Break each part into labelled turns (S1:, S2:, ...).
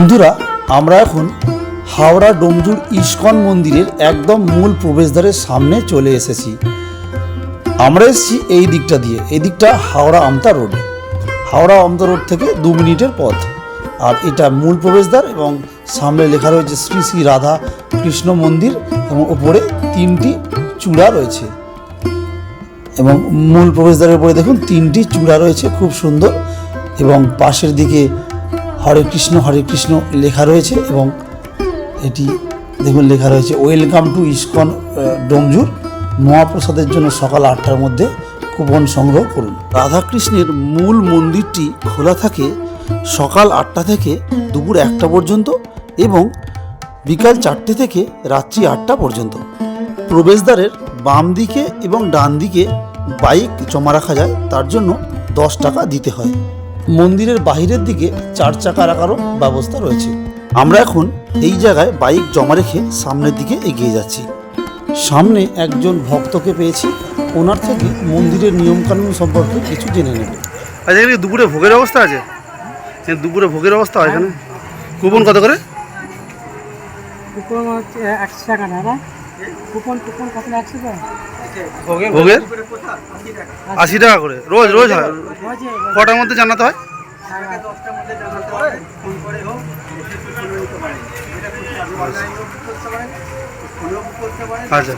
S1: বন্ধুরা, আমরা এখন হাওড়া ডোমজুর ইস্কন মন্দিরের একদম মূল প্রবেশদ্বারের সামনে চলে এসেছি। আমরা এসেছি এই দিকটা দিয়ে, এই দিকটা হাওড়া আমতা রোড। হাওড়া আমতা রোড থেকে দু মিনিটের পথ। আর এটা মূল প্রবেশদ্বার এবং সামনে লেখা রয়েছে শ্রী শ্রী রাধা কৃষ্ণ মন্দির এবং ওপরে তিনটি চূড়া রয়েছে। এবং মূল প্রবেশদ্বারের উপরে দেখুন, তিনটি চূড়া রয়েছে খুব সুন্দর এবং পাশের দিকে হরে কৃষ্ণ হরে কৃষ্ণ লেখা রয়েছে এবং এটি দেখুন লেখা রয়েছে ওয়েলকাম টু ইস্কন ডোমজুর। মহাপ্রসাদের জন্য সকাল আটটার মধ্যে কুপন সংগ্রহ করুন। রাধাকৃষ্ণের মূল মন্দিরটি খোলা থাকে সকাল আটটা থেকে দুপুর একটা পর্যন্ত এবং বিকাল চারটে থেকে রাত্রি আটটা পর্যন্ত। প্রবেশদ্বারের বাম দিকে এবং ডান দিকে বাইক জমা রাখা যায়, তার জন্য দশ টাকা দিতে হয়। মন্দিরের বাহিরের দিকে চার চাকা রাখারও ব্যবস্থা রয়েছে। আমরা এখন এই জায়গায় বাইক জমা রেখে সামনের দিকে এগিয়ে যাচ্ছি। সামনে একজন ভক্তকে পেয়েছি। ওনার থেকে মন্দিরের নিয়মকানুন সম্পর্কে কিছু জেনে নেব।
S2: আচ্ছা এখানে দুপুরে ভোগের অবস্থা আছে? দুপুরে ভোগের অবস্থা হয় এখানে? কুপন কত করে?
S3: কুপন হচ্ছে একশো টাকা দাদা। কুপন কুপন কত একশো
S2: ভোগের? আশি টাকা করে। রোজ রোজ হয়। কটার মধ্যে জানাতে হয়? আচ্ছা।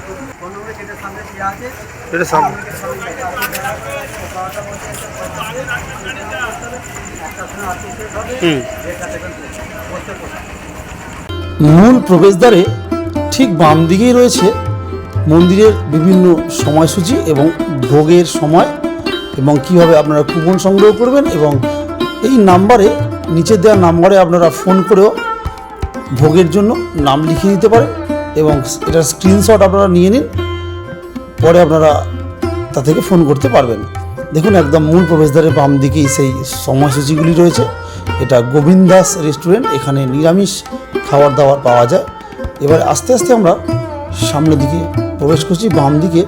S2: এটা সব।
S1: মূল প্রবেশদ্বারে ঠিক বাম দিকেই রয়েছে মন্দিরের বিভিন্ন সময়সূচি এবং ভোগের সময় এবং কীভাবে আপনারা কুপন সংগ্রহ করবেন এবং এই নাম্বারে, নিচে দেওয়া নাম্বারে আপনারা ফোন করেও ভোগের জন্য নাম লিখিয়ে দিতে পারেন এবং এটার স্ক্রিনশট আপনারা নিয়ে নিন, পরে আপনারা তা থেকে ফোন করতে পারবেন। দেখুন একদম মূল প্রবেশদ্বারের বাম দিকেই সেই সময়সূচিগুলি রয়েছে। এটা গোবিন্দাস রেস্টুরেন্ট এখানে নিরামিষ খাবার দাবার পাওয়া যায়। এবার আস্তে আস্তে আমরা সামনের দিকে প্রবেশ করছি, বাম দিকে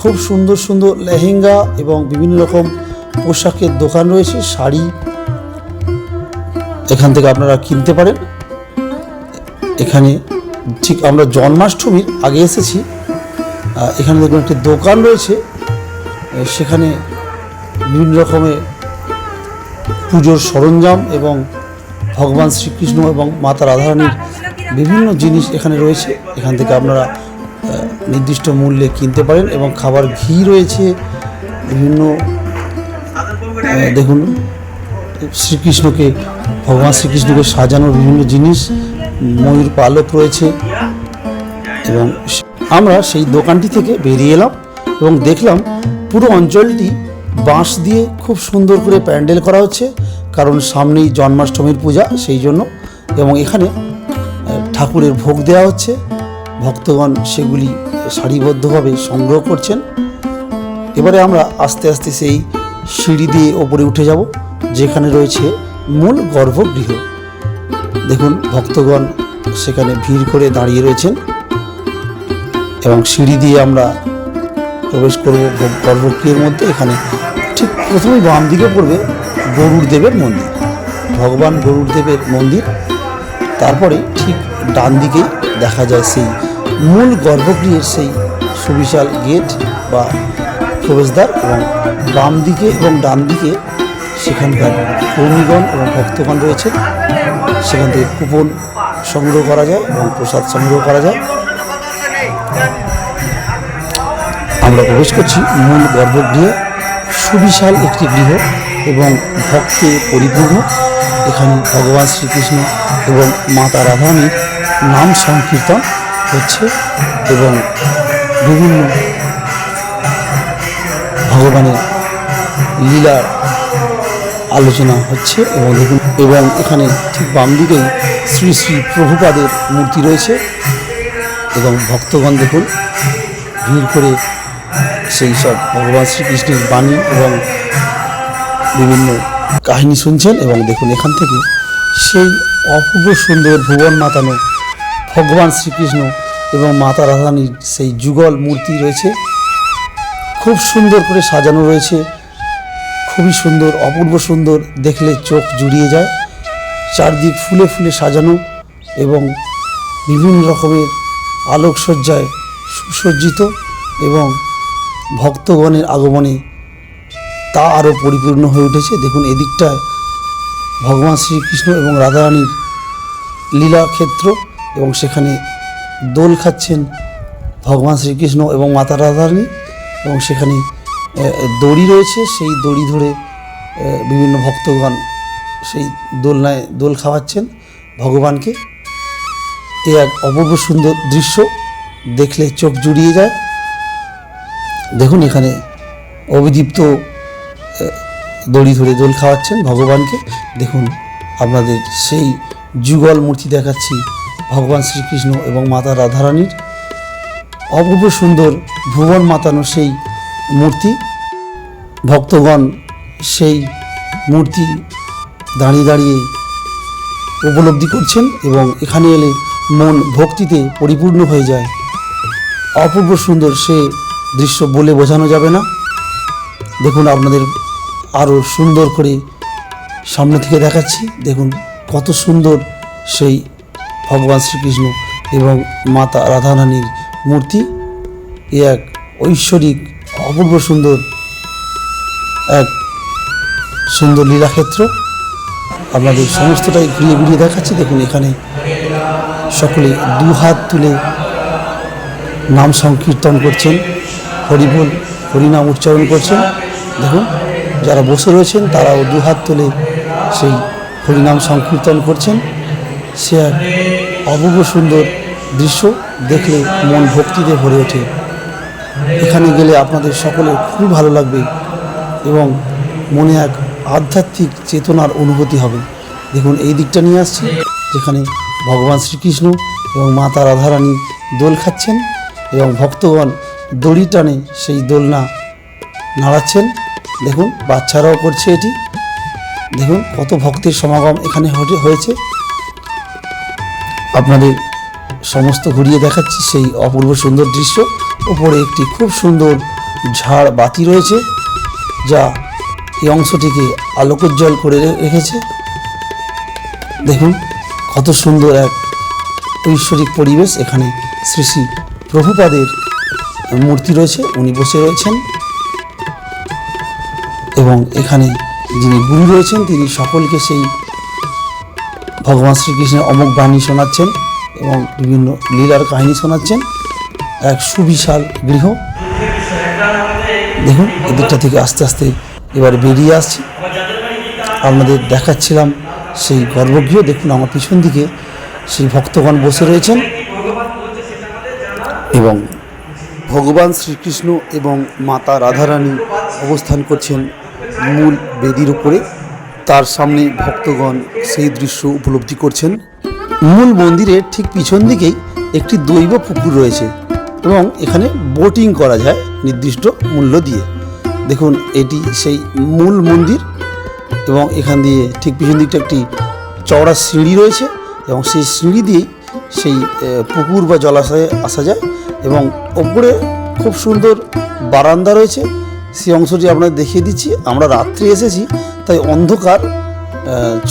S1: খুব সুন্দর সুন্দর লেহেঙ্গা এবং বিভিন্ন রকম পোশাকের দোকান রয়েছে, শাড়ি। এখান থেকে আপনারা কিনতে পারেন। এখানে ঠিক আমরা জন্মাষ্টমীর আগে এসেছি। এখানে দেখুন একটি দোকান রয়েছে। সেখানে বিভিন্ন রকমের পুজোর সরঞ্জাম এবং ভগবান শ্রীকৃষ্ণ এবং মাতা রাধারানীর বিভিন্ন জিনিস এখানে রয়েছে। এখান থেকে আপনারা নির্দিষ্ট মূল্যে কিনতে পারেন এবং খাবার ঘি রয়েছে। বিভিন্ন দেখুন, শ্রীকৃষ্ণকে, ভগবান শ্রীকৃষ্ণকে সাজানোর বিভিন্ন জিনিস, ময়ূর পালক রয়েছে এবং আমরা সেই দোকানটি থেকে বেরিয়ে এলাম এবং দেখলাম পুরো অঞ্চলটি বাঁশ দিয়ে খুব সুন্দর করে প্যান্ডেল করা হচ্ছে, কারণ সামনেই জন্মাষ্টমীর পূজা সেই জন্য এবং এখানে ঠাকুরের ভোগ দেওয়া হচ্ছে। ভক্তগণ সেগুলি সারিবদ্ধভাবে সংগ্রহ করছেন। এবারে আমরা আস্তে আস্তে সেই সিঁড়ি দিয়ে ওপরে উঠে যাব, যেখানে রয়েছে মূল গর্ভগৃহ। দেখুন, ভক্তগণ সেখানে ভিড় করে দাঁড়িয়ে রয়েছেন এবং সিঁড়ি দিয়ে আমরা প্রবেশ করব গর্ভগৃহের মধ্যে। এখানে ঠিক প্রথমেই বাম দিকে পড়বে গরুর দেবের মন্দির, ভগবান গরুর দেবের মন্দির। তারপরে ঠিক ডান দিকেই দেখা যায় সেই মূল গর্ভগৃহের সেই সুবিশাল গেট বা প্রবেশদ্বার এবং বাম দিকে এবং ডান দিকে সেখানকার কর্মীগণ এবং ভক্তগণ রয়েছে সেখান থেকে কুপন সংগ্রহ করা যায় এবং প্রসাদ সংগ্রহ করা যায়। আমরা প্রবেশ করছি মূল গর্ভগৃহে। সুবিশাল একটি গৃহ এবং ভক্তে পরিপূর্ণ। এখানে ভগবান শ্রীকৃষ্ণ এবং মাতা রাধারানীর নাম সংকীর্তন হচ্ছে এবং বিভিন্ন ভগবানের লীলার আলোচনা হচ্ছে এবং এবং এখানে ঠিক বাম দিকেই শ্রী শ্রী প্রভুপাদের মূর্তি রয়েছে এবং ভক্তগণ দেখুন, ভিড় করে সেই সব ভগবান শ্রীকৃষ্ণের বাণী এবং বিভিন্ন কাহিনী শুনছেন এবং দেখুন এখান থেকে সেই অপূর্ব সুন্দর ভুবন মাতানো ভগবান শ্রীকৃষ্ণ এবং মাতা রাধারানীর সেই যুগল মূর্তি রয়েছে। খুব সুন্দর করে সাজানো রয়েছে। খুবই সুন্দর, অপূর্ব সুন্দর দেখলে চোখ জুড়িয়ে যায়। চারদিক ফুলে ফুলে সাজানো এবং বিভিন্ন রকমের আলোকসজ্জায় সুসজ্জিত এবং ভক্তগণের আগমনে তা আরও পরিপূর্ণ হয়ে উঠেছে। দেখুন, এদিকটায় ভগবান শ্রীকৃষ্ণ এবং রাধারানীর লীলাক্ষেত্র। এবং সেখানে দোল খাচ্ছেন ভগবান শ্রীকৃষ্ণ এবং মাতা রাধারানী এবং সেখানে দড়ি রয়েছে। সেই দড়ি ধরে বিভিন্ন ভক্তগণ সেই দোলনায় দোল খাওয়াচ্ছেন ভগবানকে। এ এক অপূর্ব সুন্দর দৃশ্য। দেখলে চোখ জুড়িয়ে যায়। দেখুন এখানে অভিদীপ্ত দড়ি ধরে দোল খাওয়াচ্ছেন ভগবানকে। দেখুন আপনাদের সেই যুগল মূর্তি দেখাচ্ছি। ভগবান শ্রীকৃষ্ণ এবং মাতা রাধারানীর অপূর্ব সুন্দর ভুবন মাতানো সেই মূর্তি। ভক্তগণ সেই মূর্তি দাঁড়িয়ে দাঁড়িয়ে উপলব্ধি করছেন এবং এখানে এলে মন ভক্তিতে পরিপূর্ণ হয়ে যায়। অপূর্ব সুন্দর সে দৃশ্য বলে বোঝানো যাবে না। দেখুন আপনাদের আরও সুন্দর করে সামনে থেকে দেখাচ্ছি। দেখুন কত সুন্দর সেই ভগবান শ্রীকৃষ্ণ এবং মাতা রাধারানীর মূর্তি। এ এক ঐশ্বরিক, অপূর্ব সুন্দর এক সুন্দর লীলাক্ষেত্র। আপনাদের সমস্তটাই ঘুরিয়ে ঘুরিয়ে দেখাচ্ছি। দেখুন, এখানে সকলে দু হাত তুলে নাম সংকীর্তন করছেন। হরিবোল, হরিনাম উচ্চারণ করছেন। দেখুন, যারা বসে রয়েছেন, তারাও দু হাত তুলে সেই হরিনাম সংকীর্তন করছেন। সে এক অপূর্ব সুন্দর দৃশ্য দেখলে মন ভক্তিতে ভরে ওঠে। এখানে গেলে আপনাদের সকলে খুবই ভালো লাগবে এবং মনে এক আধ্যাত্মিক চেতনার অনুভূতি হবে। দেখুন, এই দিকটা নিয়ে আসছি, যেখানে ভগবান শ্রীকৃষ্ণ এবং মাতা রাধারানী দোল খাচ্ছেন এবং ভক্তগণ দড়ি টানে সেই দোলনা নাড়াচ্ছেন। দেখুন, বাচ্চারাও করছে এটি। দেখুন, কত ভক্তের সমাগম এখানে হয়েছে। আপনাদের সমস্ত ঘুরিয়ে দেখাচ্ছি সেই অপূর্ব সুন্দর দৃশ্য। উপরে একটি খুব সুন্দর ঝাড় বাতি রয়েছে, যা এই অংশটিকে আলোকোজ্জ্বল করে রেখেছে। দেখুন কত সুন্দর এক ঐশ্বরিক পরিবেশ এখানে শ্রী শ্রী প্রভুপাদের মূর্তি রয়েছে, উনি বসে রয়েছেন। এবং এখানে যিনি গুরু রয়েছেন, তিনি সকলকে সেই ভগবান শ্রীকৃষ্ণের অমুক বাণী শোনাচ্ছেন এবং বিভিন্ন লীলার কাহিনী শোনাচ্ছেন। এক সুবিশাল গৃহ। দেখুন, এদিকটা থেকে আস্তে আস্তে এবার বেরিয়ে আসছি। আপনাদের দেখাচ্ছিলাম সেই গর্ভগৃহ। দেখুন, আমার পিছন দিকে সেই ভক্তগণ বসে রয়েছেন। এবং ভগবান শ্রীকৃষ্ণ এবং মাতা রাধারানী অবস্থান করছেন মূল বেদির উপরে। তার সামনে ভক্তগণ সেই দৃশ্য উপলব্ধি করছেন। মূল মন্দিরের ঠিক পিছন দিকেই একটি দৈব পুকুর রয়েছে এবং এখানে বোটিং করা যায় নির্দিষ্ট মূল্য দিয়ে। দেখুন, এটি সেই মূল মন্দির এবং এখান দিয়ে ঠিক পিছন দিকটা একটি চওড়া সিঁড়ি রয়েছে এবং সেই সিঁড়ি দিয়েই সেই পুকুর বা জলাশয়ে আসা যায় এবং ওপরে খুব সুন্দর বারান্দা রয়েছে। সেই অংশটি আপনাদের দেখিয়ে দিচ্ছি। আমরা রাত্রে এসেছি তাই অন্ধকার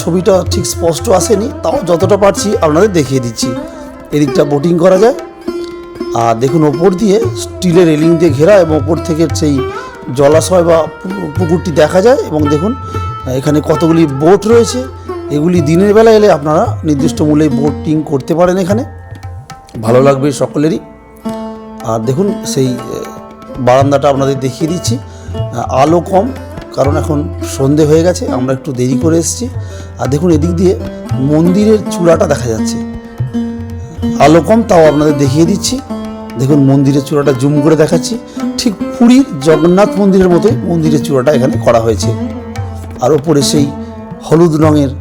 S1: ছবিটা ঠিক স্পষ্ট আসেনি, তাও যতটা পারছি আপনাদের দেখিয়ে দিচ্ছি। এদিকটা বোটিং করা যায়। আর দেখুন, ওপর দিয়ে স্টিলের রেলিং দিয়ে ঘেরা এবং ওপর থেকে সেই জলাশয় বা পুকুরটি দেখা যায় এবং দেখুন, এখানে কতগুলি বোট রয়েছে। এগুলি দিনের বেলা এলে আপনারা নির্দিষ্ট মূল্যে বোটিং করতে পারেন এখানে। ভালো লাগবে সকলেরই। আর দেখুন, সেই বারান্দাটা আপনাদের দেখিয়ে দিচ্ছি। আলো কম। কারণ এখন সন্ধে হয়ে গেছে, আমরা একটু দেরি করে এসেছি। আর দেখুন এদিক দিয়ে মন্দিরের চূড়াটা দেখা যাচ্ছে। আলো কম তাও আপনাদের দেখিয়ে দিচ্ছি। দেখুন মন্দিরের চূড়াটা জুম করে দেখাচ্ছি। ঠিক পুরীর জগন্নাথ মন্দিরের মতোই মন্দিরের চূড়াটা এখানে করা হয়েছে। আর ওপরে সেই হলুদ রঙের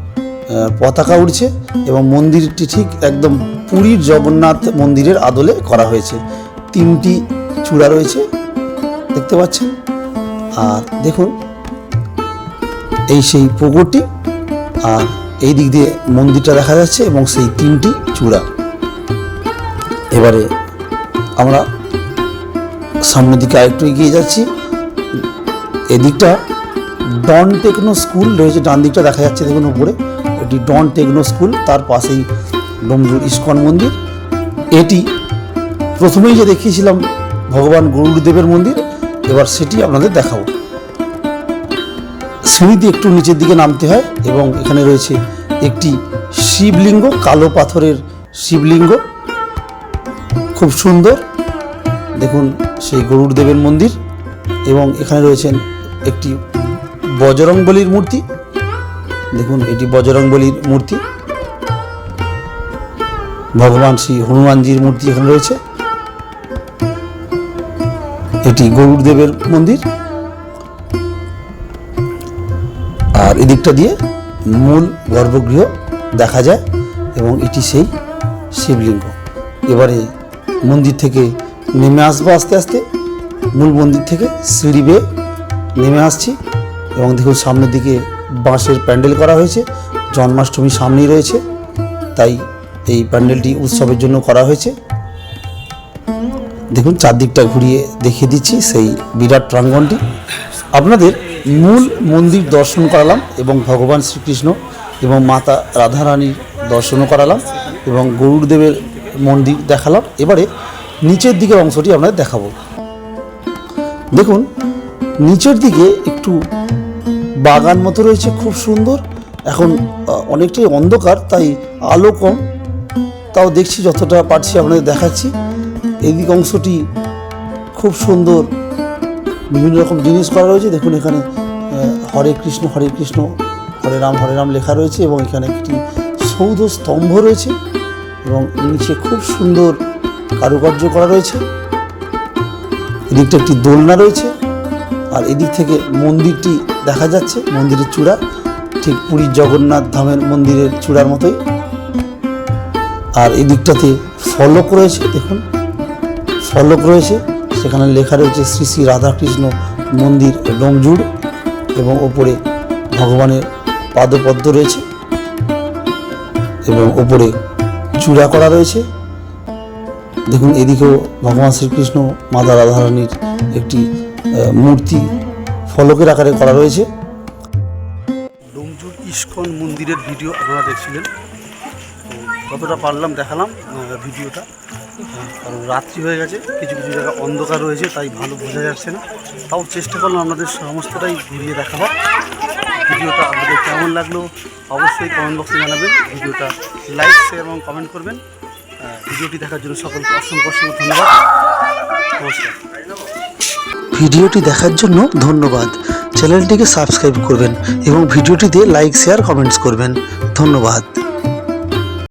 S1: পতাকা উঠছে এবং মন্দিরটি ঠিক একদম পুরীর জগন্নাথ মন্দিরের আদলে করা হয়েছে। তিনটি চূড়া রয়েছে, দেখতে পাচ্ছেন? আর দেখুন এই সেই পুকুরটি আর এই দিক দিয়ে মন্দিরটা দেখা যাচ্ছে এবং সেই তিনটি চূড়া। এবারে আমরা সামনের দিকে আরেকটু এগিয়ে যাচ্ছি। এদিকটা ডন টেকনো স্কুল রয়েছে, ডান দিকটা দেখা যাচ্ছে দেখুন উপরে। এটি ডন টেকনো স্কুল, তার পাশেই ডোমজুর ইস্কন মন্দির। এটি প্রথমেই যে দেখিয়েছিলাম ভগবান গরুড়দেবের মন্দির, এবার সেটি আপনাদের দেখাবো। সিঁড়ি দিয়ে একটু নিচের দিকে নামতে হয় এবং এখানে রয়েছে একটি শিবলিঙ্গ, কালো পাথরের শিবলিঙ্গ। খুব সুন্দর। দেখুন, সেই গরুর দেবের মন্দির এবং এখানে রয়েছেন একটি বজরংবলির মূর্তি। দেখুন, এটি বজরংবলির মূর্তি। ভগবান শ্রী হনুমানজির মূর্তি এখানে রয়েছে। এটি গরুর দেবের মন্দির। আর এদিকটা দিয়ে মূল গর্ভগৃহ দেখা যায় এবং এটি সেই শিবলিঙ্গ। এবারে মন্দির থেকে নেমে আসব আস্তে আস্তে। মূল মন্দির থেকে সিঁড়ি বেয়ে নেমে আসছি এবং দেখুন সামনের দিকে বাঁশের প্যান্ডেল করা হয়েছে। জন্মাষ্টমী সামনেই রয়েছে। তাই এই প্যান্ডেলটি উৎসবের জন্য করা হয়েছে। দেখুন চারদিকটা ঘুরিয়ে দেখিয়ে দিচ্ছি সেই বিরাট প্রাঙ্গণটি আপনাদের মূল মন্দির দর্শন করালাম এবং ভগবান শ্রীকৃষ্ণ এবং মাতা রাধারানীর দর্শনও করালাম এবং গরুড়দেবের মন্দির দেখালাম। এবারে নিচের দিকের অংশটি আপনাদের দেখাবো। দেখুন, নিচের দিকে একটু বাগান মতো রয়েছে, খুব সুন্দর। এখন অনেকটাই অন্ধকার, তাই আলো কম। তাও দেখছি যতটা পারছি আপনাদের দেখাচ্ছি। এদিক অংশটি খুব সুন্দর। বিভিন্ন রকম জিনিস করা রয়েছে। দেখুন এখানে হরে কৃষ্ণ হরে কৃষ্ণ, হরে রাম হরে রাম লেখা রয়েছে এবং এখানে একটি সৌধ স্তম্ভ রয়েছে এবং নিচে খুব সুন্দর কারুকার্য করা রয়েছে। এদিকটা একটি দোলনা রয়েছে আর এদিক থেকে মন্দিরটি দেখা যাচ্ছে, মন্দিরের চূড়া। ঠিক পুরীর জগন্নাথ ধামের মন্দিরের চূড়ার মতোই। আর এদিকটাতে ফলক রয়েছে, দেখুন। ফলক রয়েছে। সেখানে লেখা রয়েছে শ্রী শ্রী রাধাকৃষ্ণ মন্দির ডোমজুড় এবং ওপরে ভগবানের পাদপদ্ম রয়েছে এবং ওপরে চূড়া করা রয়েছে। দেখুন, এদিকেও ভগবান শ্রীকৃষ্ণ, মাতা রাধারানীর একটি মূর্তি ফলকের আকারে করা রয়েছে।
S2: ডোমজুর ইস্কন মন্দিরের ভিডিও আপনারা দেখছিলেন। তো যতটা পারলাম দেখালাম ভিডিওটা। কারণ রাত্রি হয়ে গেছে, কিছু কিছু জায়গা অন্ধকার রয়েছে, তাই ভালো বোঝা যাচ্ছে না। তাও চেষ্টা করলাম আপনাদের সমস্তটাই ঘুরিয়ে দেখাবার। ভিডিওটা আপনাদের কেমন লাগল অবশ্যই কমেন্ট বক্সে জানাবেন। ভিডিওটা লাইক শেয়ার এবং কমেন্ট করবেন। ভিডিওটি দেখার জন্য সকলকে অসংখ্য অসংখ্য ধন্যবাদ। নমস্কার।
S1: ভিডিওটি দেখার জন্য ধন্যবাদ। চ্যানেলটিকে সাবস্ক্রাইব করবেন এবং ভিডিওটিতে লাইক শেয়ার কমেন্টস করবেন। ধন্যবাদ।